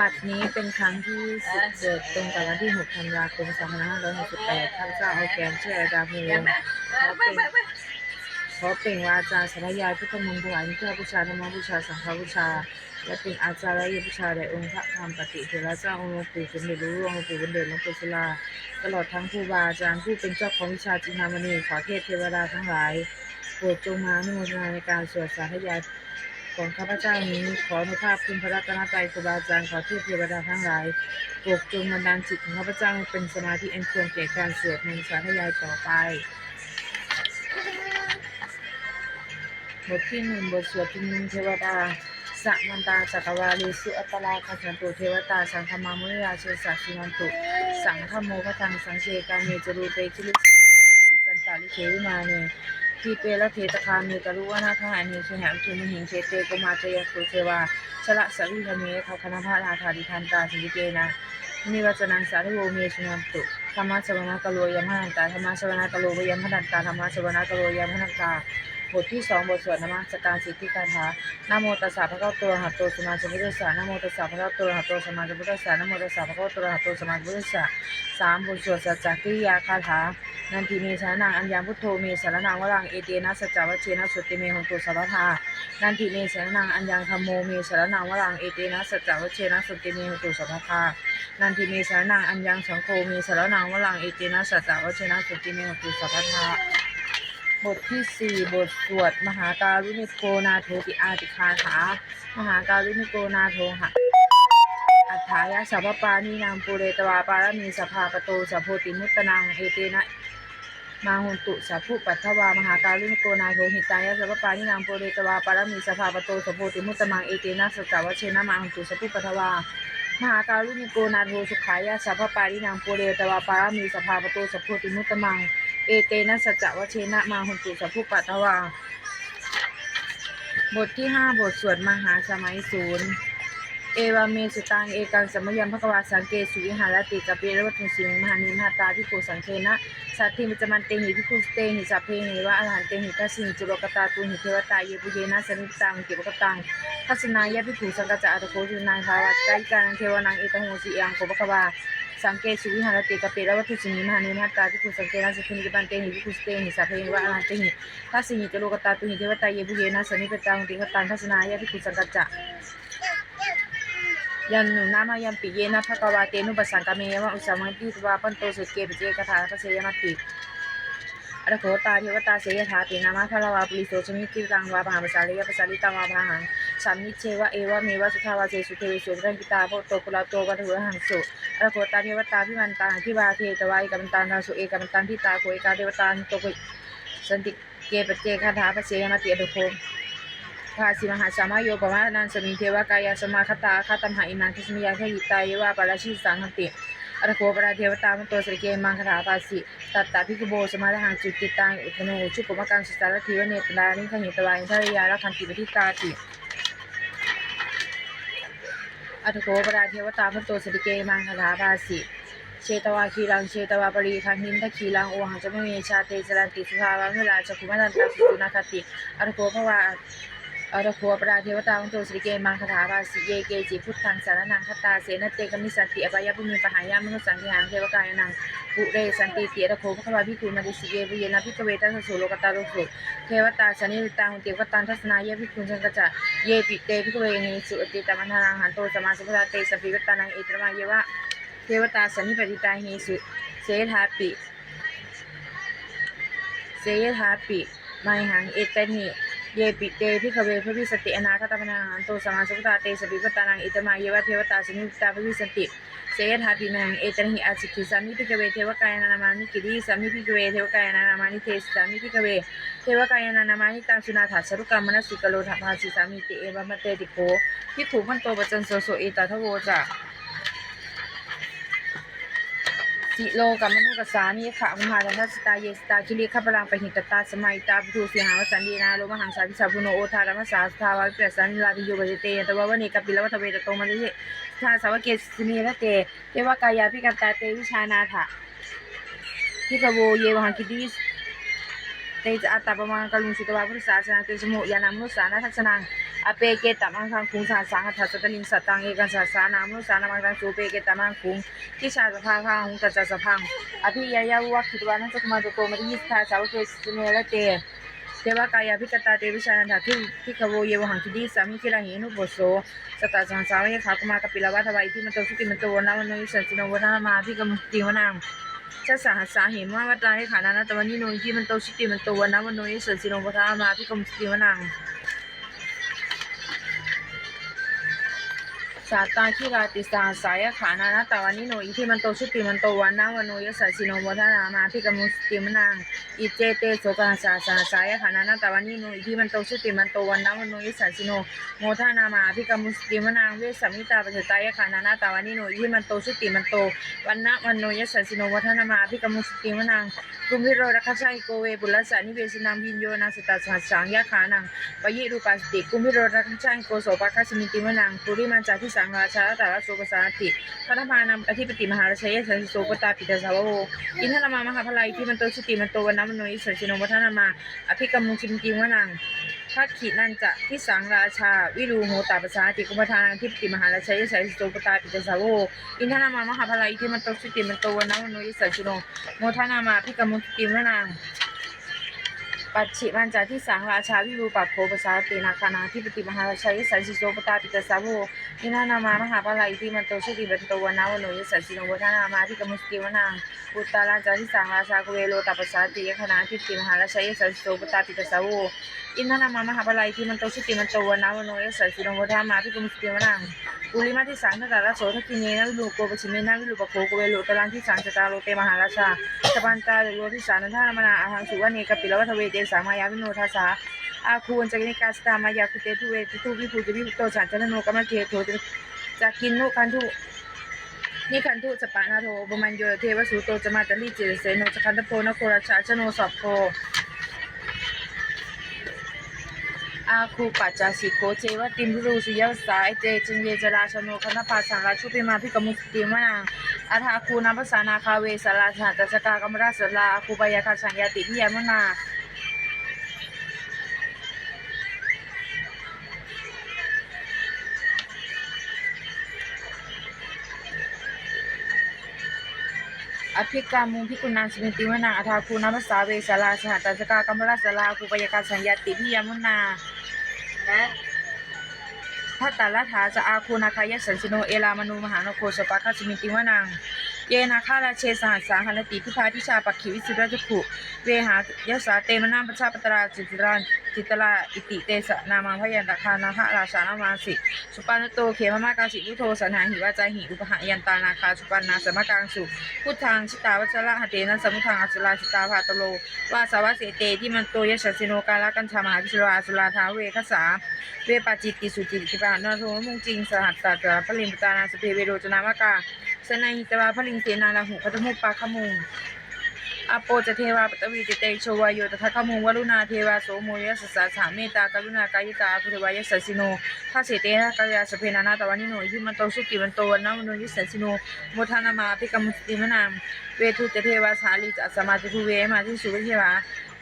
บัดนี้เป็นครั้งที่สิบเกิดตรงกับวันที่ 6 ธันวาคม 2568ข้าพเจ้าเอาแกนเชื่ออาดาภูขอเป็นขอเป็นวาจาสารยายพุทธมนต์ถวายเพื่อบูชาธรรมบูชาสังฆบูชา และเป็นอาจารย์และบูชาแด่องค์พระธรรมปฏิเทระเจ้าองค์หลวงปู่สมเด็จหลวงหลวงปู่บุญเดินหลวงปู่ศิลาตลอดทั้งครูบาอาจารย์ผู้เป็นเจ้าของวิชาจินามณีขอเทพเทวดาทั้งหลายโปรดจงมาอนุโมทนาในการสวดสาธยาย ของข้าพเจ้านี้ ขอในภาพคุณพระรัตนตรัยครูบาอาจารย์ขอเทพเทวดาทั้งหลายโปรดจงบันดาลจิตของข้าพเจ้าเป็นสมาธิอันควรแก่การสวดมนต์สาธยายต่อไปบทที่หนึ่งบทสวดชุมนุมเทวดาสัมันตาจักรวาลีสุอัตตลาคันตุเทวตาสังฆมามุนิราเชสัสิมันตุสังฆโมพทังสังเชกาเมจรูเปคิลิสกาวะตะเทจันตาลิเขวิมาเน ทีเปละเทตคามีกรุวนาคหานีชหามทุมหิงเชเตโกมาเตยคุเทวาชละสวิธเมทคณพาราธาดิทันตาสิเกนะนิวัจนังสาธุโวเมชนันตุธรรมะสวนากโลยมหันตาธรรมะสวนากโลยมหันตาธรรมะสวนากโลยมหันตา บทที่สองบทสวดนมัสการสิทธิคาถานโมตัสสะพระเจ้าตัวหัตโตสมาสมพุทธัสสะนโมตัสสะพระเจ้าตัวหัตโตสมาสมพุทธัสสะนโมตัสสะพระเจ้าตัวหัตโตสมาสมพุทธัสสะสามบทสวดสัจจกิริยาคาถานันทิเมสารนังอัญญาพุทโธเมสารนังวรังเอเตนะสัจจวัชเชนะสุติเมหงตุสัพพทานันทิเมสารนังอัญญังธรรมโมเมสารนังวรังเอเตนะสัจจวัชเชนะสุติเมหงตุสัพพทานันทิเมสารนังอัญญังสังโฆเมสารนังวรังเอเตนะสัจจวัชเชนะสุติเมหงตุสัพพทา บทที่สี่บทสวด มหาการุณิโกนาโทติอาติคาถามหาการุณิโกนาโทหะอัฏฐายะสัพพปานีนามปุเรตวาปารมีสภาปโตสัพโพติมุตตนังเอเตนะมาหุนตุสัพพุปัทวามหาการุณิโกนาโทหิตายะสัพพปานีนามปุเรตวาปารมีสภาปโตสัพโพติมุตตมังเอเตนะสัจวเชนะมาหุนตุสัพพุปัทวา มหาการุณิโกนาโทสุขายะสัพพปานีนางปุเรตวาปารามีสภาปโตสัพโพติมุตมัง เอเตนะสัจจวเชนะมาหุนตุสัพพุปัตวา บทที่ห้าบทสวดมหาสมัยศูนย์ เอวาเมสุตังเอกังสมยัมภควาสังเกสุวิหารติกะเปรวัตุสิงมหานิมหาตาพิโกสังเคนะสัตถิมิจมันเตหิพิคุสเตหิสัพเพหิวะอรหันเตหิทัสิงจุลกตาตุหิเทวตาเยปุเยนะสนิตังเกวกตังทัศนายะพิคุสังกจจะอัตโกจุนางภาวะไกกังเทวนังเอตโหสิยังโกภควาสังเกสุวิหารติกะเปรวัตุสิงมหานิมหาตาพิคุสังเคนะสัตถิมิจมันเตหิพิคุสเตหิสัพเพหิวะอรหันเตหิทัสิงจุลกตาตุหิเทวตาเยปุเยนะสนิตังเกวกตังทัศนายะพิคุสังกจจะ ยันหนุนามายัมปิเยนะภะคะวาเตนุปัสสังกะเมยวะอุสามังติทวาปันโตสุเกปเจกถาพระเสยมติอรโคตาเทวตาเสยถาตินามาภะละวาปุริโสชมิติตังวาภาภาษาลิยะภาษาลิตังวาภาหังสามิเชวะเอวะเมวะสุทาวาเสสุเทวิสุรังกิตาโพโตกุลาโตวัตถุหังสุอรโคตาเทวตาพิมันตังทิวาเทตวาเอกัมตันทาสุเอกัมตันทิตาโคเอกาเทวตาโตกุสันติเกปเจคาถาพระเสยมติอรโค ภาสิมหาสามารโยปมานันสมิงเทวกายาสมาคตาคาตัมหาอิมังทิสมิยาขยิตายว่าปราชิสังหติอรโคปราเทวตามนโตสริเกมังคาภาสิตัตตาภิกโบสมาหังจุติตังอุทโนชุปมกังสุสารทิวเนตนานิขหิตวานิทริยาลคันติปทิตาติอรโคปราเทวตามนโตสริเกมังคาภาสิเชตวาคีรังเชตวาปรีคันหินทคีรังโอหังจะไมเมชาเตจรันติสุภาวะเวลาจักขุมัตันตาสุตุนาคติอรโคภวา อรโคปราเทวตาองโตสริเกมังคาถาภาสิเยเกจิพุทธังสารนังคตาเสนเตกมิสันติอภยภูมิปหายามนุสังขิหังเทวกายนังปุเรสันติเตียระโคภควาภิกขุมาดิสิเยปุเยนะภิกเวทัสสุโลกตาโลกุเทวตาสนิตังเตียวตันทัศนายะภิกขุสังกัจะเยปิเตภิกเวหิสุอติตมันทานังหันโตสมาสัพพะเตสัพพิวตานังเอตรมาเยวะเทวตาสันนิปติตาหิสุเสทาปิเสยถาปิไมหังเอตนิ เยปิเตพิขเวพระวิสติอนาคตปนาหันโตสมาสุตาเตสบิปตานังอิตมาเยวะเทวตาสมิตาพระวิสติเสยถาปิไมหังเอตนิอาสิกิสามิพิขเวเทวกายนานามานิกิริสามิพิขเวเทวกายนานามานิเทสามิพิขเวเทวกายนานามานิตังสุนาถาสรุกรรมนสิกโลถาภาสิสามิติเอวะมะเตติโกพิกขุมันโตปจันโสโสเอตาทโวจะ สิโลกับมนุกัสสานิขะมหาดันทสตาเยสตาคิริขปรังปหิตตาสมัยตาปุถุสีหาวสันดีนาโลมหังสาวิสาพุโนโอทารมสาสทาวาเปรสันลาติโยบเตตวะวะเนกปิลวัตเวตโตมันติทาสาวเกสเนระเตเทวกายาพิกันตาเตวิชานาถะพิกโวเยวหังคิติเตจะอัตตาปมังกลุงสุตวาพุทธศาสนาเตสมุยานามนุสานาทัศนัง อเปเกตมังคังคุงสาสังอัฏฐสตลิงสตตังเอกันสาสานามุสานามังคังสูเปเกตมังคุงทิชาสภาพังตัจจสพังอภิยายาวัคคิตวานัสกุมาโตโตมริยิสทาสาวเกสเมระเตเทวกายาภิกตาเตวิชานันทาทิพิขโวเยวหังคิดีสามิคิลาหินุโบโสสตาสังสาวเยขาคุมากปิลวัฏวายที่มันโตสุติมันโตวนาวโนยิสันสิโนวนามาภิกมุติวนังชัสสหัสสาเหมว่าวัตราให้ขานานาตวันนี้โนที่มันโตชิติมันโตวนนะวันโนยสันสิโนปทามาพิกมสติวนัง สาตาคิราติสาสายขานานาตวันนี้โนอีที่มันโตชิติมันโตวันนวันโนยสัสิโนปทนามาพิกรมสติวนังอิเจเตโสกาสาสาสายขานานาตวันนี้โนอีที่มันโตชิติมันโตวันนวันโนยสัสิโนโมทานามาพิกรมสติวนังเวสสมิตาปัจจตายขานานาตวันนี้โนอีที่มันโตชิติมันโตวันนะวันโนยสัสิโนวัฒนามาพิกมุสติมนังกุมพิโรรักชัยโกเวบุลสานิเวสินังวินโยนาสตาสัสังยาขานังปยิรูปัสติกุมพิโรรักชัยโกโสปะคัสมิติมนังปุริมันจาทิสังราชาตาลโสกสาติพระนภานังอธิปติมหาราชยสันโสปตาปิตาสาวโวอินทรมามหาพลายที่มันโตสุติมันโตวันนะวันโนยสันสิโนวัฒนามา อภิกรรมุสิมติมนังทักขินันจะที่สังราชา วิรูโหตาปสาติกุปทานังทิปติมหาราชยสัยสุปตาปิตสาวโวอินทนามามหาพลายที่มันโตสุติมันโตวันนะวันโนยสันชุโนโมทนามาพิกรรมุติมวนาง ปัจฉิมันจาที่สังราชาวิรูปัปโพปสาตินาคานาธิปติมหาราชยสันสิโสปตาปิตาสาวโวอินานามามหาปลายที่มันโตชุติบันโตวนาวนโนยสันสิโนโมทนามาที่กมุสติวนางปุตตาราจาที่สังราชากุเวโลตาปสาติยคณาธิปติมหาราชยสันสิโสปตาปิตาสาวโว อินทนามามหาปลายที่มันโตสุติมันโตวันนะวันโนยสัยสิโนวธามาพิกุมสติวนังอุลิมาที่สังทตาลโสทักินเนนะวิลูกโกปชิเมนะวิลูปโคโกเวโลตลังที่สังจตาโลเตมหาราชาสปันตาโลที่สานันทานามนาอาหังสุวรรณีกปิลวัทเวเตสามายาวิโนทัสาอาคูนจักนิกาสตามายาคุเตทุเวทุวิภูจิวิโตฉันจันโนกามเกโทจากกินโนคันทุนี่คันทุสปานาโทบมันโยเทวสุโตจะมาตลิจิเสโนจคันตโพนโคราชาชโนสอบโพ อาคูปัจจาสิโคเจวติมรูสุยัสายเจจึงเยจราชโนคณปาสังราชุปิมาพิกมุสติมนางอาทาคูนัมปสานาคาเวสลาชาตัสกากรรมราสลาคูปยาคาสังยาติพิยามนา อภิกามุงพิกุณังสมิติวนังอาทาคูนัมสาเวสลาชาตัสกากรรมราสลาคูปยาคาชัญญาติพิยมุนาและทัตตาลถาจะอาคูนาคายสันสิโนเอลามนูมหานโคสปาคาสมิติวนัง เยนาคาราเชสหัสสาหันติพิพาทิชาปักขิวิสุรจุขุเวหายสาเตมนามปชาปตราจิตราจิตลาอิติเตสนามาพยันตคานาหะราชานามาสิสุปานโตเขมมากาสิพุโทโธสันหาหิวาจาหิอุปหะยันตานาคาสุปันนาสมกังสุพุทธังชิตาวัชระหเตนะสมุทังอสุราชิตาภาตโลวาสาวะเสเตที่มันโตยะชสิโนกาลกัญชามหาวิชราสุราทาเวคสาเวปาจิตติสุจิติปานาโทมุงจริงสหัสตาจาพลิมปตานาสเพเวโรจนามากา สนัยหิตวาพลิงเสนาลาหุพัทมุปปาขมุงอโปจะเทวาปตวีจเตโชวายโยตถาขมุงวรุณาเทวาโสโมยสสสาสาเมตตากรุณากายิกาภุทวายสสสิโนทัสเสเตนะกายาสเพนานาตวานิโนยิมันโตสุกิมันโตวันนามโนยิสสสิโนโมทานามาภิกมุสติมนามเวทุจเทวาสาลิจัสมาติภูเวมาทิสุวิเทวา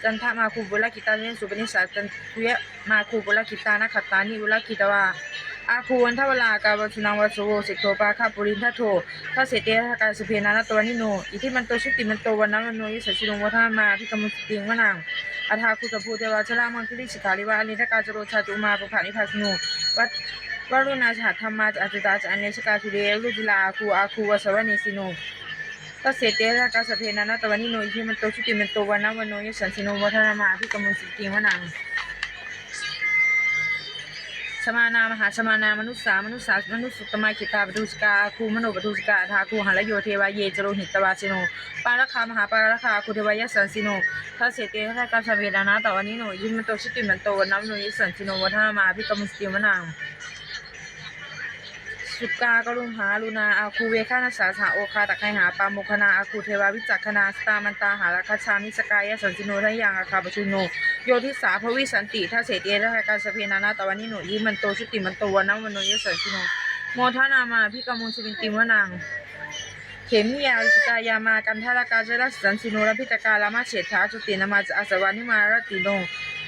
จันทมาคูบุลกิตาเนสุปนิสาจันทุยมาคูบุลกิตานะขัตตานิบุลกิตวา อาคูวันทวลากาวัชนังวัสโวสิโตปาคาปุรินทโททัสเสเตทากาสุเพนานตัวนิโนอิทิมันโตชุติมันโตวันนั้นวันโนยิสชิโนวัฒนามาพิกมุสติงวนังอาทาคุตภูเทวาชรามังคิริสิกาลิวาอนิทกาจโรชาตุมาปุภานิพัสโนวัดวรุณาชาธรรมาจอจตาจอเนชกาทุเรลุจุลาอาคูอาคูวสวนิสิโนตัสเสเตระกาสเพนานตวันนิโนอิทิมันโตชุติมันโตวันนะวันโนยสันสิโนวัฒนามาพิกมุสิติวนัง ชมานามหาชมานามนุษสามนุษสามนุษสุตมายขิตาปทุสกาคูมโนปทุสกาทาคูหันละโยเทวาเยจโรหิตวาสิโนปาระคามหาปาระคาคุเทวายสันสิโนทัสเสเตระกาสเวดานะตวันนิโนอิทิมันโตชิติมันโตวันนะวันโนยสันสิโนวัฒนามาพิกมุสติมนัง สุกากรุณหาลุนาอาคูเวคานาสาสาโอคาตะไคหาปาโมคณาอาคูเทวาวิจักคณาสตามันตาหาราคาชามิสกายสันสิโนทยังอาคาปชุโนโยทิสาภวิสันติทัสเสเตระการสเพนานาตวันนิโนยิมันโตชุติมันโตวันนวันโนยสันสิโนโมทนามาพิกมุนสุวินติมวนังเขมิยาสกายามากันทารากาเจรัสสันสิโนรพิตกาลามาเฉถาจุตินามาจอาสวานิมารติโน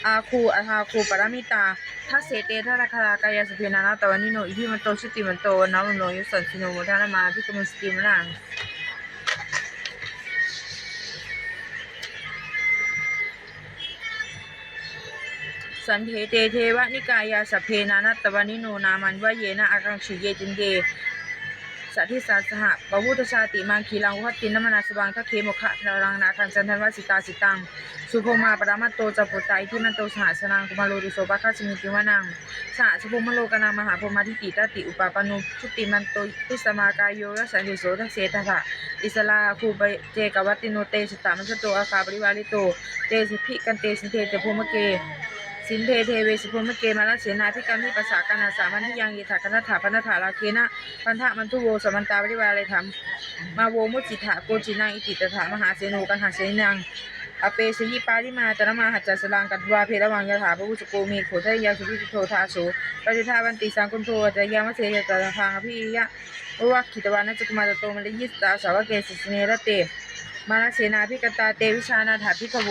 อาคูอาทาคูปรมิตาทัสเสเตทะราคากายสเพนานาตวันนิโนอิทิมันโตชุติมันโตนะมันโนยุสันสิโนโมทานามาพิกมุสติมนังสันเทเตเทวนิกายาสเพนานัตตวานิโนนามันวะเยนะอากังชุเยจินเด สัทธิสาสหะปวุตชาติมังคีลังวัตตินมนาสวังทัคเคโมคะนารังนาคันจันทันวสิตาสิตัง สุภมาปรามัตโตจะปุตตาอิทิมันโตสหสนังกุมาโลดิโสภะคาสมิติวานังสหสุภมโลกนังมหาโพมาทิติตติอุปาปนุชุติมันโตทิสมากายโยรัสสันติโสทัสเสทะะอิสลาคูเบเจกวัตติโนเตสตามัสโตอาคาปริวาลิโตเตสิพิกันเตสินเทเตโพมเก สินเทเทเวสุพมเกมาลเสนาพิกามิปัสสากันาสามันทิยังยิถาคณถาปนถาลาเคนะพันธะมันทุโวสมันตาปริวาเลยธรรมาโวมุจิถาโกจินังอิติตถามหาเสโนกันหาเสนังอเปสยิปาริมาตระมาหัจจสลังกัดวาเพระวังยถาพระวุจโกมีโขทยาสุพิโททาโสปฏิทาวันติสังกุนโทจยามเสยตระพังอภิยะวักขิตวานะจุกมาตโตมลยิสตาสาวเกสิสเนระเตมาลเสนาพิกตาเตวิชานาถาพิกโว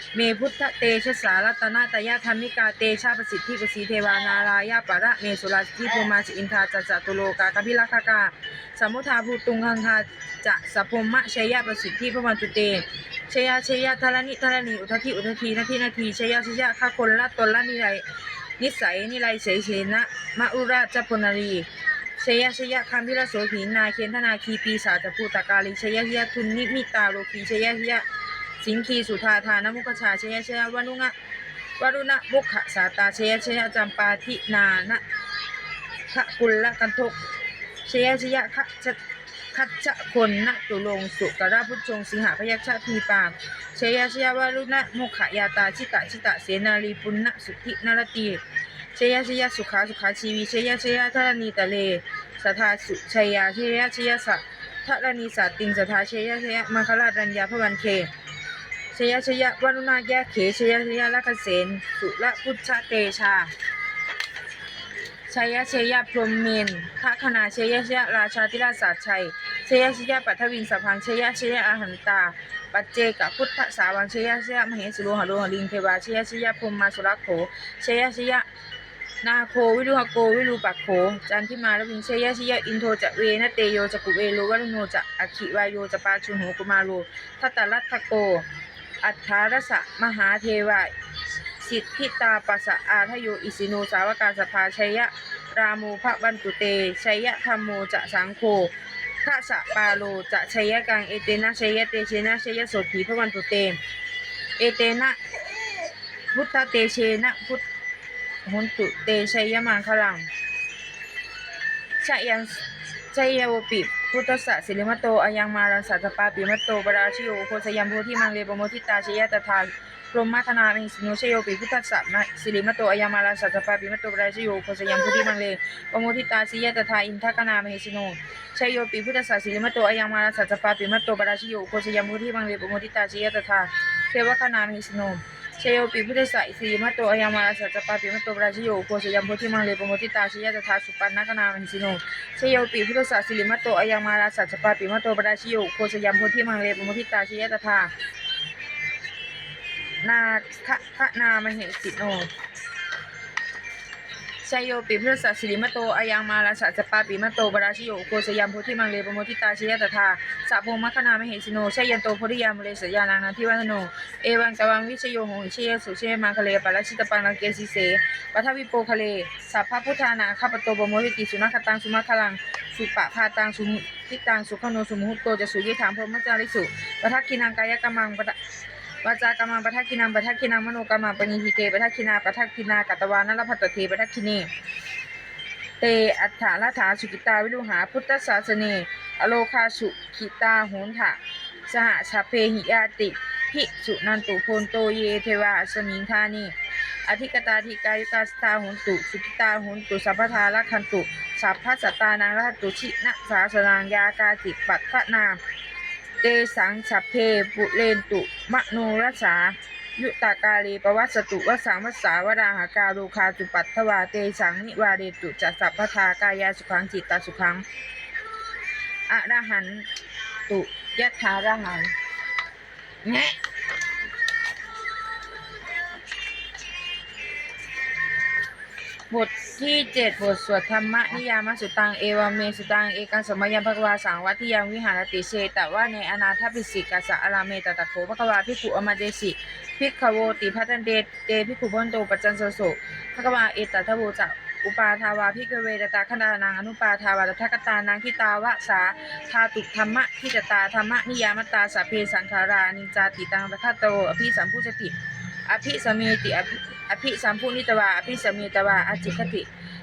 เมพุทธเตชะสารัตนาตยะธรรมิกาเตชาประสิทธิปสีเทวานารายาปะระเมสุราสิทธิภูมาสิอินทาจัจจตุโลกากพิลักกาสมุทาภูตุงหังคาจะสัพพมะชยประสิทธิพระวันตุเตชยาชยาทารณิทารณีอุทธิอุทธีนาทีนาทีชยาชยาข้าคนละตนละนิไรนิสัยนิไรเสยเสนะมะอุราชพนารีชยาชยาคัมพิรโสถีนาเคนธนาคีปีศาจภูตกาลีชยาชยาทุนนิมิตาโลกีชยาชยา สิงคีสุธาธานมุขชาเชยาชยวานุงะวารุณะมุขสาตาเชยาชยจำปาทินานะขะกุลละกันทกชยาชยาขะชะคัจจะคนนะตุลงสุกราพุทธงสิงหาพยัคฆทีปามเชยาชยวารุณะมุขยาตาชิตะชิตะเสนาลีปุณณสุทธินรตีเชยาชยสุขาสุขาชีวีเชยาชยาธรณีตะเลสทธาสุชยาเชยาชยสัทธรณีสัตติงสทธาเชยาชยมังคลารัญญาพวันเค ชยชยาวารุณาแยกเขเชยชยาลักเสนสุละพุทธเตชาชยชยพรมเมนทคณาชยชยราชาธิราชาชัยชยชยปัทวินสพังชยชยอาหันตา ปัจเจกพุทธสาวังชยชยมเหสุโลหะโลหะลิงเทวาชยชยพรมมาสุรักโขชยชยนาโควิรุหโกวิรูปักโขจันทิมาลวิงชยชยอินโทจะเวนเตโยจะกุเวโลวัลโนจะอคิวายโยจะปาชุโหกุมาโลทัตตรัตถโก อัฏฐารสะมหาเทวาสิทธิตาปัสสะอาทโยอิสิโนสาวกาสภาชัยะรามูพระวันตุเตชัยะธรรมโมจะสังโฆทะสะปาโลจะชัยยะกังเอเตนะชัยะเตเชนะชัยะโสถีพระวันตุเตเอเตนะพุทธเตเชนะพุทธหุนตุเตชัยะมังคลังชะยังชัยยวปิ พุทธะสิริมโตอายังมารังสัตปาปิมโตปราชิโยโคสยัมโพธิมังเลปโมทิตาชยตถาพรหมธนามิสิโนชโยปิพุทธัสสะสิริมโตอายามาลาสัจปาปิมโตปราชโยโคสยามพุทธิมังเลปโมทิตาสิยตถาอินทกนามเหสิโนชโยปิพุทธัสสะสิริมโตอายามาลาสัจปาปิมโตปราชโยโคสยามพุทธิมังเลปโมทิตาสิยตถาเทวคณามเหสิโน ชโยปิพุทธัสสะสิริมโตอยามาลาสัจปาปิมโตปราชโยโคสยามพุทธิมังเลปโมติตาสิยะตถาสุปันนกนามหิสิโนชโยปิพุทธัสสะสิริมโตอยามาลาสัจปาปิมโตปราชโยโคสยามพุทธิมังเลปโมติตาสิยะตถานาทะนามเหสิโน ชยโยปิพุทธสัสิริมโตอายังมาลาสัจจปาปิมโตบราชิโยโกสยามโพธิมังเลปโมทิตาชยตถาสัพพมัคคณามเหสิโนชยันโตโพธิยามเลสยานังนาทิวัฒโน เอวังกวังวิชโยโหหิชยสุเชมังคเลปราชิตปังลังเกสิเสปัทวิโปคะเลสัพพพุทธานาคาปโตปโมทิติสุนัขตังสุมาคลังสุปะพาตังสุทิตังสุขโนสุมุหุตโตจะสุยิถามพรหมจาริสุปทักขินังกายกรรมังปะ วาจากรรมังปะทักขินังปะทักขินังมโนกรรมังปณิหิเกปะทักขินาปะทักขินากัตวานัลพัตตเทปะทักขิเนเตอัฏฐาลถาสุกิตาวิรุหาพุทธศาสเนอโลคาสุขิตาโหนถะสหชาเพหิยาติ ภิกษุนันตุโพนโตเยเทวาสมิงธานีอธิกตาธิกายุกาสตาโหนตุ สุกิตาโหนตุ สัพพทาละคันตุ สัพพสตตานังละตุชินะสาสนังยากาติปัตตนา เตสังสัพเพปุเรนตุ มโนรสา ยุตากาลีปวัสสตุวสังวสาวราหาการูคาจุปัตถวาเตสังนิวาเรตุจัสสัพพทากายาสุขังจิตตาสุขังอะระหันตุยะถาระหันแง บทที่เจ็ดบทสวดธรรมนิยามสุตังเอวเมสุตังเอกังสมยังภควาสังวัติยังวิหารติเชแต่ว่าในอนาถปิสิกาสะอาราเมตตะโขภควาพิขุอมาเดสิพิกขโวติพัตันเดเตพิขุบนโตปัจจันโสโสภควาเอตตะโวจะอุปาทาวาพิกเวตตาคณานังอนุปาทาวาตถกตานังทิตาวะสาทาตุธรรมะทิจตาธรรมะนิยามตาสเพสังขารานิจจาติตังตะคตโตอภิสัมพุจติ อภิสมีติอภิอภิสัมพุนิตวาอภิสมีตวาอจิคติ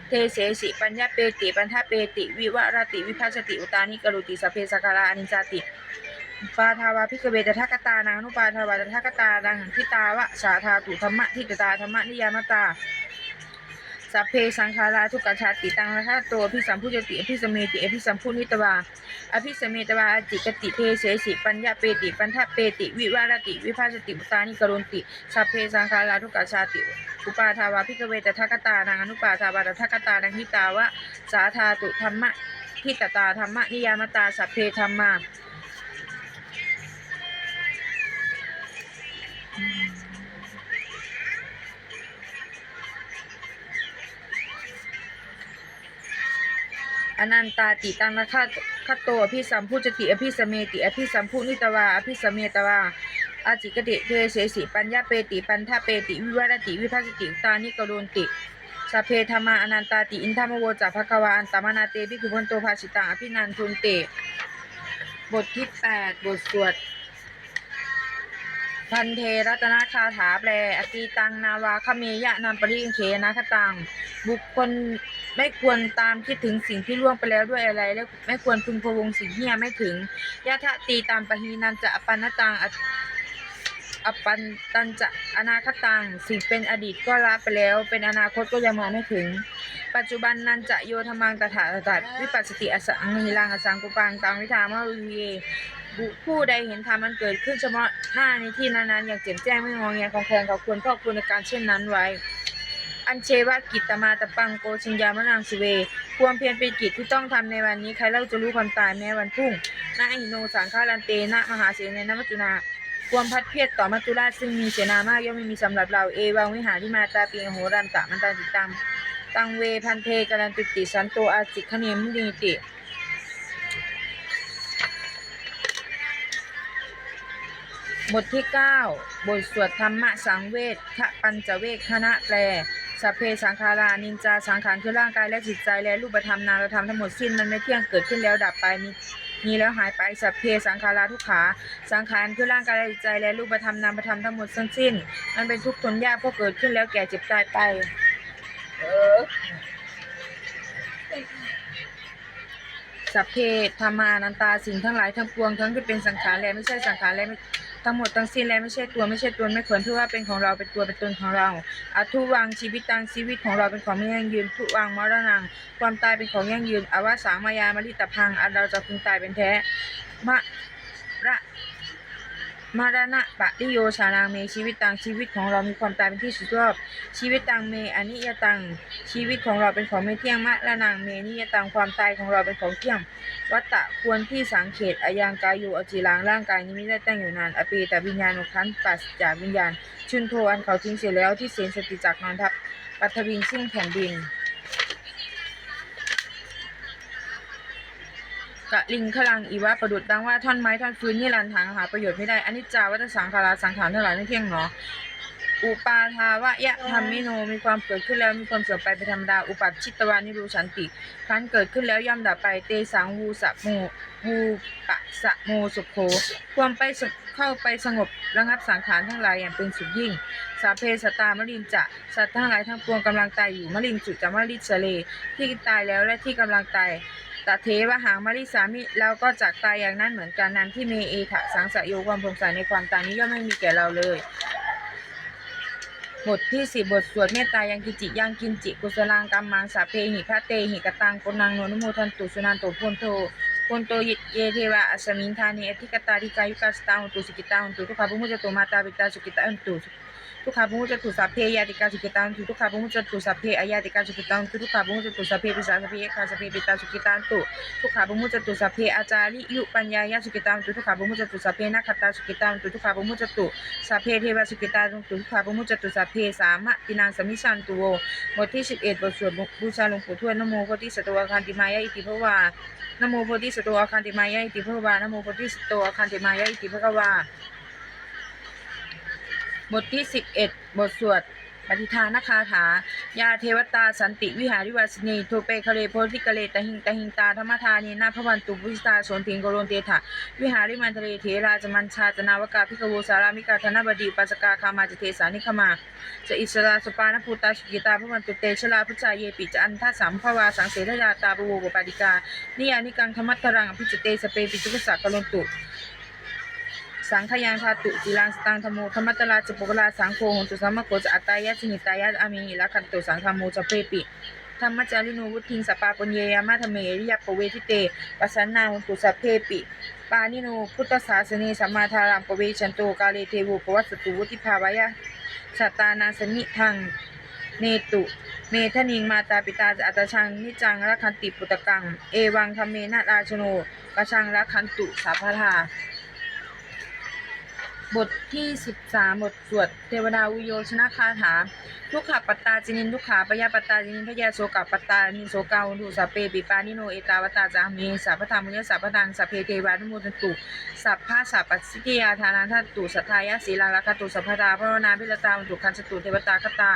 เทเสสิปัญญาเปติ ปัญทาเปติ วิวรติ วิภัสติ อุตานิกรุติสเพสังขารานิจาติ ปาทาวาพิกเวตทักตานังนุปาทาวาตทักตานังทิตาวะสาธาตุธรรมะทิตตาธรรมะนิยามตา สัพเพสังขาราทุกขชาติตังระโตอภิสัมพุจติอภิสมเมติอภิสัมพุนิตวาอภิสมเมตวาอจิกติเทเสสิปัญญาเปติปัญทะเปติ วิวารติ วิภาสติอุตานิกรุนติสัพเพสังขาราทุกขชาติอุปาทาวาพิกเวตทักตานังอนุปาทาวาตทักตานังทิตาวะสาธาตุธรรมะทิตตาธรรมะนิยามตาสัพเพธรรมา อนันตาติตังนะคาคตโตอภิสัมพุจติอภิสเมติอภิสัมพุนิตวาอภิสเมตวาอาจิกติเทเสสิปัญญาเปติปันทาเปติวิวรติวิภัสติตานิกรุนติสัพเพธรรมาอนันตาติอินทามโวจาภควาอันตมนาเตพิคุพนโตภาสิตังอภินันทุนเต บทที่แปดบทสวด พันเทรัตนาคาถาแปลอตีตังนาวาคเมยะนามปริเขนะคตัง บุคคลไม่ควรตามคิดถึงสิ่งที่ล่วงไปแล้วด้วยอะไร และไม่ควรพึงพวงสิ่งที่ยังไม่ถึงยะทะตีตามปะหีนันจะอปันนตังอปันตันจะอนาคตัง สิ่งเป็นอดีตก็ละไปแล้ว เป็นอนาคตก็ยังมาไม่ถึง ปัจจุบันนันจะโยธมังตถาตัดวิปัสสติอสังหิลังอสังกุปังตังวิธามะวิเย บุผู้ใดเห็นธรรมมันเกิดขึ้นเฉพาะหน้าในที่นั้นๆอย่างแจ่มแจ้งไม่งอแงของแคลงเขาควรพ่อควรในการเช่นนั้นไว้ อันเชวะกิตตมาตะปังโกชิญญามะนังสิเว ความเพียรเป็นกิจที่ต้องทำในวันนี้ใครเล่าจะรู้ความตายแม้วันพรุ่งนาหิโนสังฆารันเตนะมหาเสนนมัจจุนาความพัดเพียรต่อมัจจุราชซึ่งมีเสนามากย่อมไม่มีสำหรับเราเอวังวิหาริมาตาปีโหรันตะมันตาติตังตังเวพันเทกันันติติสันโตอาจิคเนมุนิติ บทที่ 9 บทสวดธรรมะสังเวชขปัญจเวคคณะแปลสัพเพสังขารานินจาสังขารคือร่างกายและจิตใจและรูปธรรมนามธรรมทั้งหมดสิ้นมันไม่เที่ยงเกิดขึ้นแล้วดับไปมีมีแล้วหายไปสัพเพสังขาราทุกขาสังขารคือร่างกายและจิตใจและรูปธรรมนามธรรมทั้งหมดสิ้น มันเป็นทุกข์ทนยากเพราะเกิดขึ้นแล้วแก่เจ็บตายไป เออสัพเพธรรมานันตาสิ่งทั้งหลายทั้งปวงทั้งที่เป็นสังขารและไม่ใช่สังขารและ ทั้งหมดทั้งสิ้นและไม่ใช่ตัวไม่ใช่ตนไม่ควรเพื่ว่าเป็นของเราเป็นตัวเป็นตนของเราอทุวังชีวิตตังชีวิตของเราเป็นของไม่ยั่งยืนทุวังมรณัง ความตายเป็นของยั่งยืนอาวสามายามาริตพังอันเราจะพึงตายเป็นแท้มะ มรณะปะริโยชานังเมชีวิตตังชีวิตของเรามีความตายเป็นที่สุดรอบ ชีวิตตังเมอนิยตังชีวิตของเราเป็นของไม่เที่ยงมะละนังเมนิยตังความตายของเราเป็นของเที่ยง วัตตะควรที่สังเขตอายังกายอยู่อจิลางร่างกายนี้ไม่ได้ตั้งอยู่นานอปีแต่วิญญาณอุคันปัสจากวิญญาณ ชุนโทอันเขาทิ้งเสียแล้วที่เสียนสติจากนอนทับปัทวิงซึ่งแผ่นดิน กะลิงขลังอีวะประดุดดังว่าท่อนไม้ท่อนฟืนนี่รันทางหาประโยชน์ไม่ได้อนิจจาวัตสังขาราสังขารทั้งหลายไม่เที่ยงหนออุปาทาวะยะธรรมิโนมีความเกิดขึ้นแล้วมีความเสื่อมไปเป็นธรรมดาอุปัชิตวานิรูฉันติครั้นเกิดขึ้นแล้วย่อมดับไปเตสังวูสะโมวูปะสะโมสุโขความไปเข้าไปสงบระงับสังขารทั้งหลายอย่างเป็นสุดยิ่ง สาเพสตามลินจะสัตว์ทั้งหลายทั้งปวงกำลังตายอยู่มลินจุจะมลิสเลที่ตายแล้วและที่กำลังตาย ตเทวหางมลิสามิเราก็จากตายอย่างนั้นเหมือนกันนั้นที่เมเอถะสังสะโยความสงสัยในความตายนี้ย่อมไม่มีแก่เราเลยบทที่สิบบทสวดเมตตายังกิจิยังกินจิกุสลังกัมมังสาเพหิพระเตหิกตังกุนังโนนุโมทันตุสุนันโตพุนโทพุนโตยิเยเทวะอสมินทานิอธิกตาริกายุกัสตาหุตุสุกิตาหุตุทุกขบุมุจโตมาตาปิตาสุกิตาหุตุ ทุกขาภมุจะตุสัพเพยาติกาสุกิตังตุทุกขาภมุจะตุสัพเพอายาติกาสุกิตังตุทุกขาภมุจะตุสัพเพปิสาสัพเพยคาสัพเพปิตาสุกิตังตุทุกขาภมุจะตุสัพเพอาจาริยุปัญญายาสุกิตังตุทุกขาภมุจะตุสัพเพนักขตาสุกิตังตุทุกขาภมุจะตุสัพเพเทวสุกิตังตุทุกขาภมุจะตุสัพเพสามะตินังสมิชันตุโวบทที่11บเอ็ดบทสวดบูชาหลวงปู่ทวดนโมโพธิสัตวคันติมายะอิติภวานโมโพธิสัตวคันติมายะอิติภวานโมโพธิสัตวคันติมายะอิติภวา บทที่ 11 บทสวดปฏิทานคาถา ยาเทวตาสันติวิหาริวาสนีโทเปคเลโพธิกเลตหิงตหิงตาธรรมทานีนาพวันตุบุสตาสนทิงโกโลนเตถะวิหาริมันทะเลเถราจมันชาจนาวกาพิกโวสารามิกาธนบดีปัสกาคามาจเทสานิคมาจะอิสราสุปานภูตาสุกิตาพวันตุเตชลาพุจาเยปิจอันทสสัมภวาสังเสรยาตาบโวปปาดิกานิยานิกังธรรมัตรังอภิจเตสเปปิจุกสักกลนตุ สังขยังธาตุจิลังสตังธโมธรรมตลาจุปกลาสังโฆหนตุสัมมโกจอัตตายะสินิตายะอามิหิละคันตุสังฆโมจะเปปิธรรมจาริโนวุทิงสปาปญเยยามาธเมริยปเวทิเตปัสสนาหนตุสัพเพปิ ปานิโนพุทธศาสนีสัมมาทารังปเวชันโตกาเลเทวุปวัสสตุวุติภาวายะชตานาสมิทังเนตุ เมทนิงมาตาปิตาจะอัตชังนิจังรักขันติปุตตะกัง เอวังคเมนะราชโนกชังรักขันตุสาพทา บทที่สิบทสวดเทวดาอุโยชนะคาถาทุกขปัตตาจินินทุกขาปยาปัตตาจินินพยาโสกปัตตานิโสกาอุดุสัพเพปิปานิโนเอตาวตาจามีสัพพธรรมุญสัพพทังสัพเพเทวานุโมทนตุสัพพะสัพปสิกิยาธานาทัตตุสัทธายะศีลาลคตุสัพพทาพระนาพิรตาอุตุคันสตุเทวตาคตา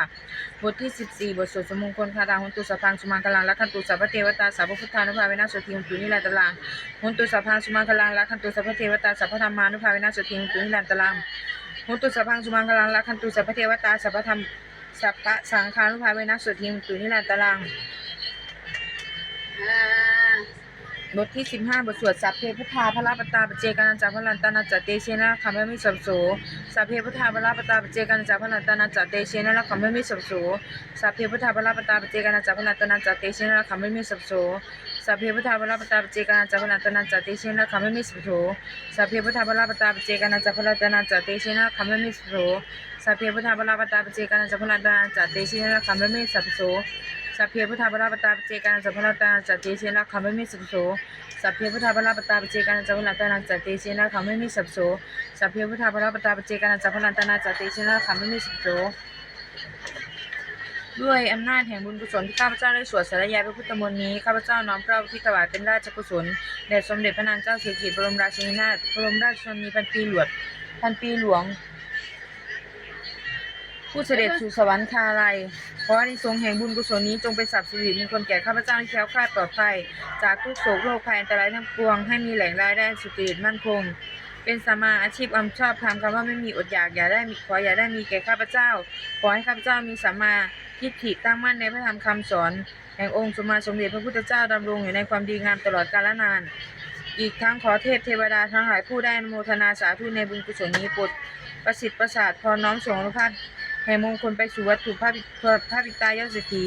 บทที่14บสี่บทสวดสมมงคลคาถาหุนตุสัพพังสุมังคลังลคันตุสัพพเทวตาสัพพพุทธานุภาเวนะสุทิหุนตุนิรันตลังหุนตุสัพพังสุมังคลังลคันตุสัพพเทวตาสัพพธรรมานุภาเวนะสุทิหุนตุนิรันตลังหุนตุสัพพังสุมังคลังละคันตุสัพพเทวตาสัพพธรรม สัพพะสังฆานุภาเวนะสุทิมตุนิรันตรังอ่า บทที่ 15 บทสวดสัพเพพุทธาพระราปตาปเจกานันจาพลันตานาจเตเชนะคำไม่มีสับโสสัพเพพุทธาพระราปตาปเจกานันจาพลันตานาจเตเชนะคำไม่มีสับโสสัพเพพุทธาพระราปตาปเจกานันจาพลันตานาจเตเชนะคำไม่มีสับโสสัพเพพุทธาพระราปตาปเจกานันจาพลันตานาจเตเชนะคำไม่มีสับโสสัพเพพุทธาพระราปตาปเจกานันจาพลันตานาจเตเชนะคำไม่มีสับโสสัพเพพุทธาบลาปตาปเจกานันสัพลันตาจัตเตชินะคัมเบมิสัพโส สัพเพพุทธาบลาปตาปเจกานันสัพพลันตาจัตเตชินะคัมเบมิสัพโสสัพเพพุทธาบลาปตาปเจกานันสัพพลันตาจัตเตชินะคัมเบมิสัพโสสัพเพพุทธาบลาปตาปเจกานันสัพพลันตาจัตเตชินะคัมเบมิสัพโสด้วยอำนาจแห่งบุญกุศลที่ข้าพเจ้าได้สวดสารยายพระพุทธมนต์นี้ข้าพเจ้าน้อมเกล้าที่ถวายเป็นราชกุศลแด่สมเด็จพระนางเจ้าสิริกิติ์บรมราชินีนาถบรมราชชนนีพันปีหลวงพันปีหลวง ผู้เสด็จสู่สวรรคาลัยขออานิสงส์แห่งบุญกุศลนี้จงเป็นสัพสิริมงคลแก่ข้าพเจ้าที่แคล้วคลาดปลอดภัย จากทุกโศกโรคภัยอันตรายทั้งปวง ให้มีแหล่งรายได้สุจริตมั่นคง เป็นสมาอาชีพอัมชอบทำคำว่าไม่มีอดอยากอย่าได้มีขออย่าได้มีแก่ข้าพเจ้า ขอให้ข้าพเจ้ามีสัมมาทิฏฐิตั้งมั่นในพระธรรมคำสอน แห่งองค์สมมาสมเด็จพระพุทธเจ้าดำรงอยู่ในความดีงามตลอดกาลนาน อีกทั้งขอเทพเทวดาทั้งหลายผู้ได้นโมทนาสาธุในบุญกุศลนี้โปรดประสิทธิ์ประสาทพรน้อมส่งอนุภาพ แห่งมงคลไปสู่วัตถุพระบิพระบิตายศรี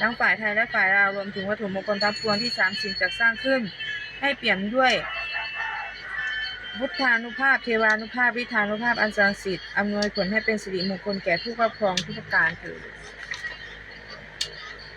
ทั้งฝ่ายไทยและฝ่ายลาวรวมถึงวัตถุมงคลทั้งปวงที่สามสิ่งจักสร้างขึ้น ให้เปลี่ยนด้วยพุทธานุภาพเทวานุภาพวิธานุภาพอันศักดิ์สิทธิ์อำนวยผลให้เป็นสิริมงคลแก่ผู้ครอบครองทุกประการเถิด